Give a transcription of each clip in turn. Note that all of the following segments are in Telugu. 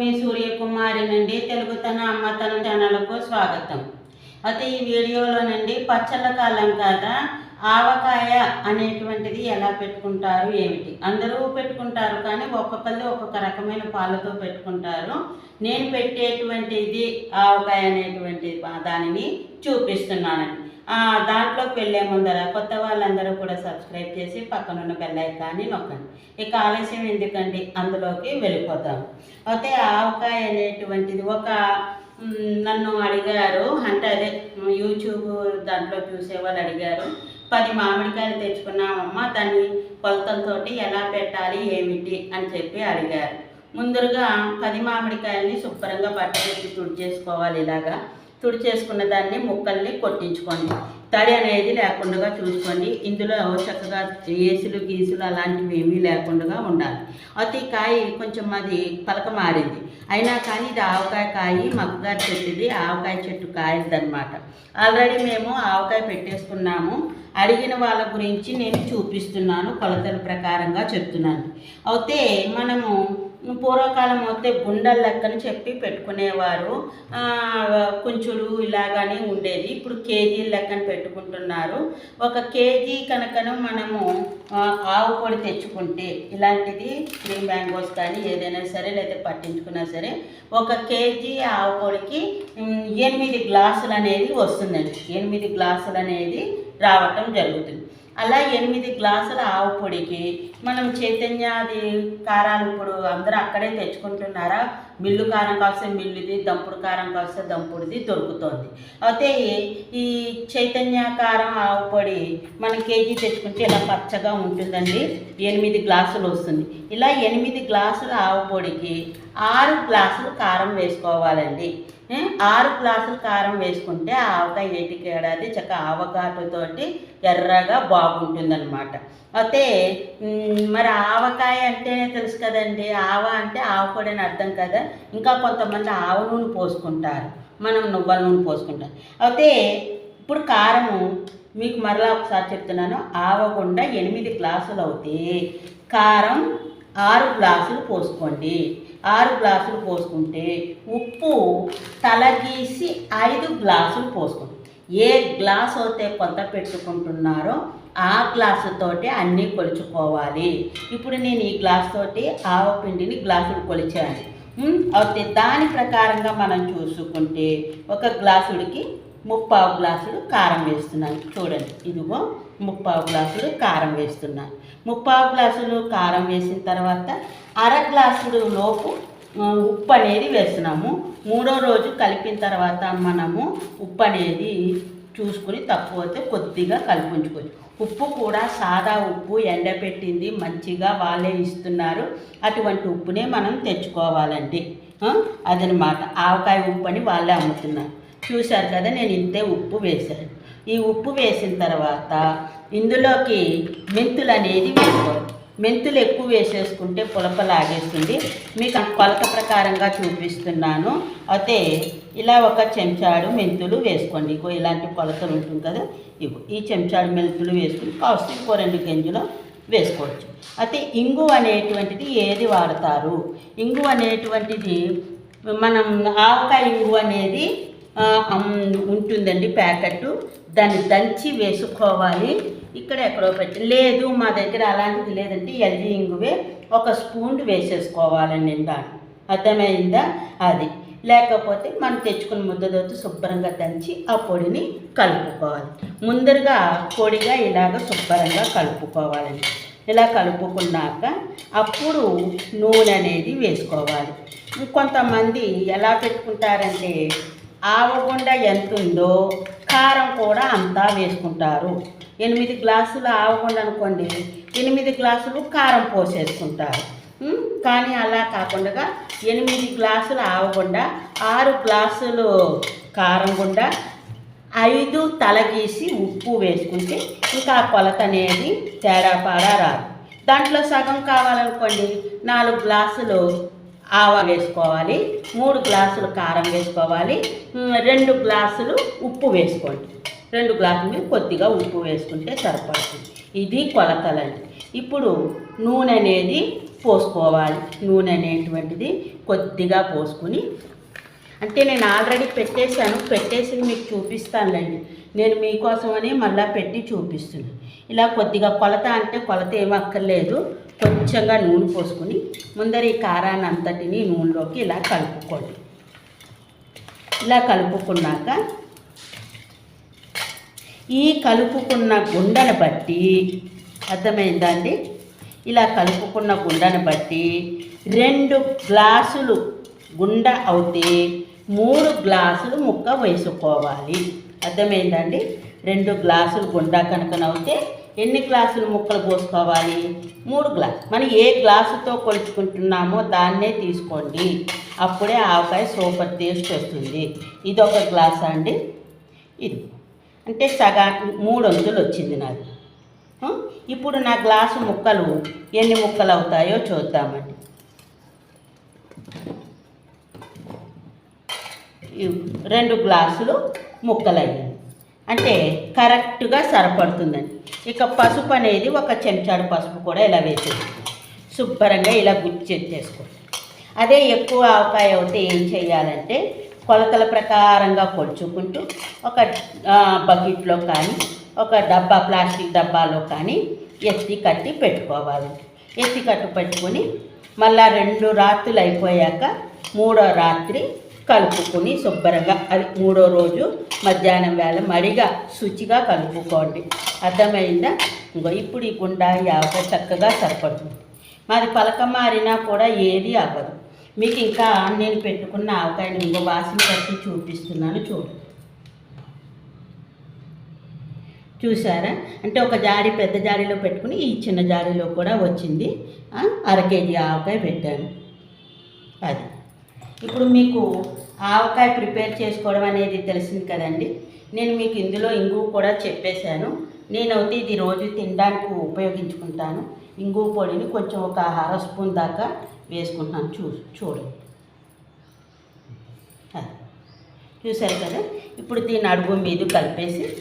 మీ సూర్యకుమారి నుండి తెలుగుతన అమ్మతనం ఛానల్కు స్వాగతం. అయితే ఈ వీడియోలో నుండి పచ్చళ్ళ కాలం కదా ఆవకాయ అనేటువంటిది ఎలా పెట్టుకుంటారు ఏమిటి? అందరూ పెట్టుకుంటారు కానీ ఒక్కొక్కళ్ళు ఒక్కొక్క రకమైన పాలతో పెట్టుకుంటారు. నేను పెట్టేటువంటిది ఆవకాయ అనేటువంటి దానిని చూపిస్తున్నానండి. దాంట్లోకి వెళ్ళే ముందర కొత్త వాళ్ళందరూ కూడా సబ్స్క్రైబ్ చేసి పక్కనున్న బెల్ ఐకాన్ని నొక్కండి. ఇక ఆలస్యం ఎందుకండి? అందులోకి వెళ్ళిపోతాం. అయితే ఆవకాయ అనేటువంటిది ఒక నన్ను అడిగారు. అంటే అదే యూట్యూబ్ దాంట్లో చూసే వాళ్ళు అడిగారు. పది మామిడికాయలు తెచ్చుకున్నామమ్మా దాన్ని కొలతలతో ఎలా పెట్టాలి ఏమిటి అని చెప్పి అడిగారు. ముందుగా పది మామిడికాయల్ని శుభ్రంగా బట్టపెట్టి తుడి చేసుకోవాలి ఇలాగా. తుడిచేసుకున్న దాన్ని ముక్కల్ని కొట్టించుకోండి. తడి అనేది లేకుండా చూసుకోండి. ఇందులో చక్కగా ఏసులు గీసులు అలాంటివి ఏమీ లేకుండా ఉండాలి. అయితే ఈ కాయ కొంచెం అది పలక మారింది. అయినా కానీ ఇది ఆవకాయ కాయ మగ్గగారి చెట్టుది ఆవకాయ చెట్టు కాయదనమాట ఆల్రెడీ మేము ఆవకాయ పెట్టేసుకున్నాము. అడిగిన వాళ్ళ గురించి నేను చూపిస్తున్నాను కొలతల ప్రకారంగా చెప్తున్నాను. అయితే మనము పూర్వకాలం అయితే గుండెల లెక్కని చెప్పి పెట్టుకునేవారు. కొంచెలు ఇలాగానే ఉండేది. ఇప్పుడు కేజీ లెక్కన పెట్టుకుంటున్నారు. ఒక కేజీ కనుకను మనము ఆవు పొడి తెచ్చుకుంటే ఇలాంటిది త్రీ మ్యాంగోస్ కానీ ఏదైనా సరే లేదా పట్టించుకున్నా సరే ఒక కేజీ ఆవు పొడికి ఎనిమిది గ్లాసులు అనేది వస్తుందండి. ఎనిమిది గ్లాసులు అనేది రావటం జరుగుతుంది. అలా ఎనిమిది గ్లాసుల ఆవు పొడికి మనం చైతన్యాది కారాలు ఇప్పుడు అందరూ అక్కడే తెచ్చుకుంటున్నారా? మిల్లు కారం కాస్తే మిల్లుది దంపుడు కారం కాస్తే దంపుడుది దొరుకుతుంది. అయితే ఈ చైతన్య కారం ఆవు పొడి మనం కేజీ తెచ్చుకుంటే ఇలా పచ్చగా ఉంటుందండి. ఎనిమిది గ్లాసులు వస్తుంది. ఇలా ఎనిమిది గ్లాసుల ఆవు పొడికి ఆరు గ్లాసులు కారం వేసుకోవాలండి. ఆరు గ్లాసులు కారం వేసుకుంటే ఆవకాయ ఏటికి ఏడాది చక్క ఆవకాటుతోటి ఎర్రగా బాగుంటుందన్నమాట. అయితే మరి ఆవకాయ అంటేనే తెలుసు కదండి. ఆవ అంటే ఆవపొడి అని అర్థం కదా. ఇంకా కొంతమంది ఆవ నూనె పోసుకుంటారు. మనం నువ్వుల నూనె పోసుకుంటాం. అయితే ఇప్పుడు కారము మీకు మరలా ఒకసారి చెప్తున్నాను. ఆవకుండా ఎనిమిది గ్లాసులు అవుతే కారం ఆరు గ్లాసులు పోసుకోండి. ఆరు గ్లాసులు పోసుకుంటే ఉప్పు తలగీసి ఐదు గ్లాసులు పోసుకోండి ఏ గ్లాస్ అయితే కొత్త పెట్టుకుంటున్నారో ఆ గ్లాసుతోటి అన్నీ కొలుచుకోవాలి. ఇప్పుడు నేను ఈ గ్లాస్ తోటి ఆవ పిండిని గ్లాసులు కొలిచాను. అయితే దాని ప్రకారంగా మనం చూసుకుంటే ఒక గ్లాసుడికి ముప్పావు గ్లాసులు కారం వేస్తున్నాను. చూడండి. ఇదిగో ముప్పావు గ్లాసులు కారం వేస్తున్నాను ముప్పావు గ్లాసులు కారం వేసిన తర్వాత అర గ్లాసులు లోపు ఉప్పు అనేది వేస్తున్నాము. మూడో రోజు కలిపిన తర్వాత మనము ఉప్పు అనేది చూసుకుని తక్కువ అయితే కొద్దిగా కలిపించుకోవచ్చు. ఉప్పు కూడా సాదా ఉప్పు ఎండబెట్టింది మంచిగా వాళ్ళే ఇస్తున్నారు. అటువంటి ఉప్పునే మనం తెచ్చుకోవాలండి. అదనమాట. ఆవకాయ ఉప్పు అని వాళ్ళే అమ్ముతున్నారు. చూశారు కదా నేను ఇంతే ఉప్పు వేశాను. ఈ ఉప్పు వేసిన తర్వాత ఇందులోకి మెంతులు అనేది వేసుకోవాలి మెంతులు ఎక్కువ వేసేసుకుంటే పులప లాగేస్తుంది. మీకు కొలత ప్రకారంగా చూపిస్తున్నాను. అయితే ఇలా ఒక చెంచాడు మెంతులు వేసుకోండి. ఇగో ఇలాంటి కొలతలు ఉంటుంది కదా. ఇగో ఈ చెంచాడు మెంతులు వేసుకుని కాస్త ఇంకో రెండు గింజలు వేసుకోవచ్చు. అయితే ఇంగు అనేటువంటిది ఏది వాడతారు? ఇంగు అనేటువంటిది మనం ఆవకాయ ఇంగు అనేది ఉంటుందండి ప్యాకెట్ దాన్ని దంచి వేసుకోవాలి. ఇక్కడ ఎక్కడో పెట్టి లేదు మా దగ్గర అలాంటిది లేదంటే ఎల్జీ ఇంగువే ఒక స్పూన్ వేసేసుకోవాలండి దాన్ని అర్థమైందా? అది. లేకపోతే మనం తెచ్చుకున్న ముద్దతో శుభ్రంగా దంచి ఆ పొడిని కలుపుకోవాలి. ముందరగా పొడిగా ఇలాగ శుభ్రంగా కలుపుకోవాలండి. ఇలా కలుపుకున్నాక అప్పుడు నూనె అనేది వేసుకోవాలి. కొంతమంది ఎలా పెట్టుకుంటారంటే ఆవగుండ ఎంత ఉందో కారం కూడా అంతా వేసుకుంటారు. ఎనిమిది గ్లాసులు ఆవకుండా అనుకోండి ఎనిమిది గ్లాసులు కారం పోసేసుకుంటారు. కానీ అలా కాకుండా ఎనిమిది గ్లాసులు ఆవకుండా ఆరు గ్లాసులు కారం గుండా ఐదు తలగీసి ఉప్పు వేసుకుంటే ఇంకా కొలత అనేది తేడా పాడా రాదు. దాంట్లో సగం కావాలనుకోండి నాలుగు గ్లాసులు ఆవ వేసుకోవాలి మూడు గ్లాసులు కారం వేసుకోవాలి రెండు గ్లాసులు ఉప్పు వేసుకోండి. రెండు గ్లాసులు మీద కొద్దిగా ఉప్పు వేసుకుంటే సరిపడుతుంది. ఇది కొలతలండి. ఇప్పుడు నూనె అనేది పోసుకోవాలి. నూనె అనేటువంటిది కొద్దిగా పోసుకుని అంటే నేను ఆల్రెడీ పెట్టేశాను పెట్టేసి మీకు చూపిస్తానులేండి. నేను మీకోసమని మళ్ళీ పెట్టి చూపిస్తున్నాను. ఇలా కొద్దిగా కొలత అంటే కొలత ఏమీ అక్కర్లేదు. కొంచెంగా నూనె పోసుకుని ముందర ఈ కారాన్ని అంతటిని నూనెలోకి ఇలా కలుపుకోండి. ఇలా కలుపుకున్నాక ఈ కలుపుకున్న గుండెను బట్టి అర్థమైందా అండి? ఇలా కలుపుకున్న గుండెను బట్టి రెండు గ్లాసులు గుండ అవుతే మూడు గ్లాసులు ముక్క వేసుకోవాలి. అర్థమైందండి రెండు గ్లాసులు గుండా కనుకనవుతే ఎన్ని గ్లాసులు ముక్కలు పోసుకోవాలి? మూడు గ్లాస్. మనం ఏ గ్లాసుతో కొలుచుకుంటున్నామో దాన్నే తీసుకోండి. అప్పుడే ఆవకాయ సూపర్ టేస్ట్ వస్తుంది. ఇది ఒక గ్లాస్ అండి. ఇది. అంటే సగా మూడు వంతులు వచ్చింది నాకు ఇప్పుడు నా గ్లాసు ముక్కలు ఎన్ని ముక్కలు అవుతాయో చూద్దామండి. రెండు గ్లాసులు ముక్కలయ్యాయి. అంటే కరెక్ట్గా సరిపడుతుందండి. ఇక పసుపు అనేది ఒక చెంచాడు పసుపు కూడా ఇలా వేసేది శుభ్రంగా ఇలా గుర్తు చేసేసుకోండి అదే ఎక్కువ ఆవకాయ అయితే ఏం చేయాలంటే కొలతల ప్రకారంగా కొలుచుకుంటూ ఒక బకెట్లో కానీ ఒక డబ్బా ప్లాస్టిక్ డబ్బాలో కానీ ఎత్తి కట్టి పెట్టుకోవాలి. ఎత్తి కట్టు పెట్టుకొని మళ్ళా రెండు రాత్రులు అయిపోయాక మూడో రాత్రి కలుపుకొని శుభ్రంగా అది మూడో రోజు మధ్యాహ్నం వేళ మడిగా శుచిగా కలుపుకోండి. అర్థమైందా? ఇంకో ఇప్పుడు ఈ గుండా యావ చక్కగా సరిపడుతుంది. మాది పలక మారినా కూడా ఏది అవ్వదు. మీకు ఇంకా నేను పెట్టుకున్న ఆవకాయని ఇంకో వాసన కట్టి చూపిస్తున్నాను చూడు. చూసారా అంటే ఒక జాడి పెద్ద జాడీలో పెట్టుకుని ఈ చిన్న జాడీలో కూడా వచ్చింది. అర కేజీ ఆవకాయ పెట్టాను. అది. ఇప్పుడు మీకు ఆవకాయ ప్రిపేర్ చేసుకోవడం అనేది తెలిసింది కదండి. నేను మీకు ఇందులో ఇంగు కూడా చెప్పేశాను. నేనైతే ఇది రోజు తినడానికి ఉపయోగించుకుంటాను. ఇంగు పొడిని కొంచెం ఒక అర స్పూన్ దాకా వేసుకుంటున్నాను. చూ చూడు. అది. చూశారు కదా? ఇప్పుడు దీని అడుగు మీద కలిపేసి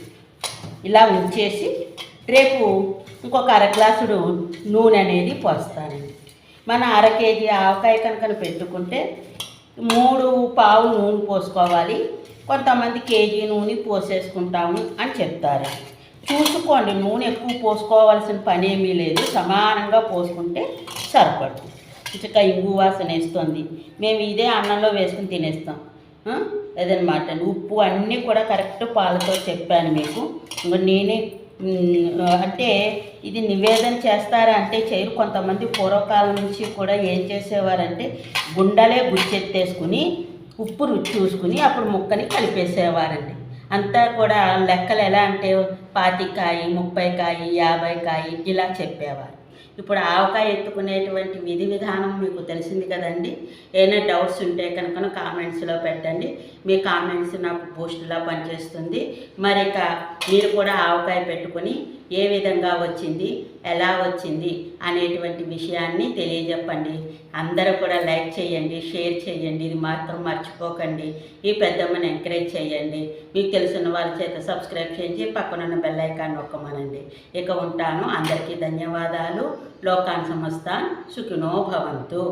ఇలా ఉంచేసి రేపు ఇంకొక అర గ్లాసుడు నూనె అనేది పోస్తానండి. మన అర కేజీ ఆవకాయ కనుక పెట్టుకుంటే మూడు పావు నూనె పోసుకోవాలి. కొంతమంది కేజీ నూనె పోసేసుకుంటాము అని చెప్తారు. చూసుకోండి నూనె ఎక్కువ పోసుకోవాల్సిన పని ఏమీ లేదు. సమానంగా పోసుకుంటే సరిపడుతుంది. ఇంకా ఇంగు వాసన వేస్తుంది. మేము ఇదే అన్నంలో వేసుకుని తినేస్తాం. అదనమాట ఉప్పు అన్నీ కూడా కరెక్ట్ పాలతో చెప్పాను మీకు. ఇంకా నేనే అంటే ఇది నివేదన చేస్తారా అంటే చేయరు. కొంతమంది పూర్వకాలం నుంచి కూడా ఏం చేసేవారంటే గుండెలే గుచ్చెత్తేసుకుని ఉప్పు రుచి చూసుకుని అప్పుడు ముక్కని కలిపేసేవారండి. అంతా కూడా లెక్కలు ఎలా అంటే పాతికాయి ముప్పై కాయి యాభై కాయి ఇలా చెప్పేవారు. ఇప్పుడు ఆవకాయ ఎత్తుకునేటువంటి విధి విధానం మీకు తెలిసింది కదండి. ఏమైనా డౌట్స్ ఉంటే కనుక కామెంట్స్లో పెట్టండి. మీ కామెంట్స్ నాకు బూస్ట్లా పనిచేస్తుంది. మరి ఇక మీరు కూడా ఆవకాయ పెట్టుకొని ఏ విధంగా వచ్చింది ఎలా వచ్చింది అనేటువంటి విషయాన్ని తెలియజెప్పండి. అందరూ కూడా లైక్ చేయండి షేర్ చేయండి. ఇది మాత్రం మర్చిపోకండి. ఈ పెద్దమ్మని ఎంకరేజ్ చేయండి. మీకు తెలిసిన వాళ్ళ చేత సబ్స్క్రైబ్ చేయించి పక్కనున్న బెల్ ఐకాన్ నొక్కమనండి. ఇక ఉంటాను. అందరికీ ధన్యవాదాలు. లోకాన్ సమస్తాన్ సుఖినో భవంతు.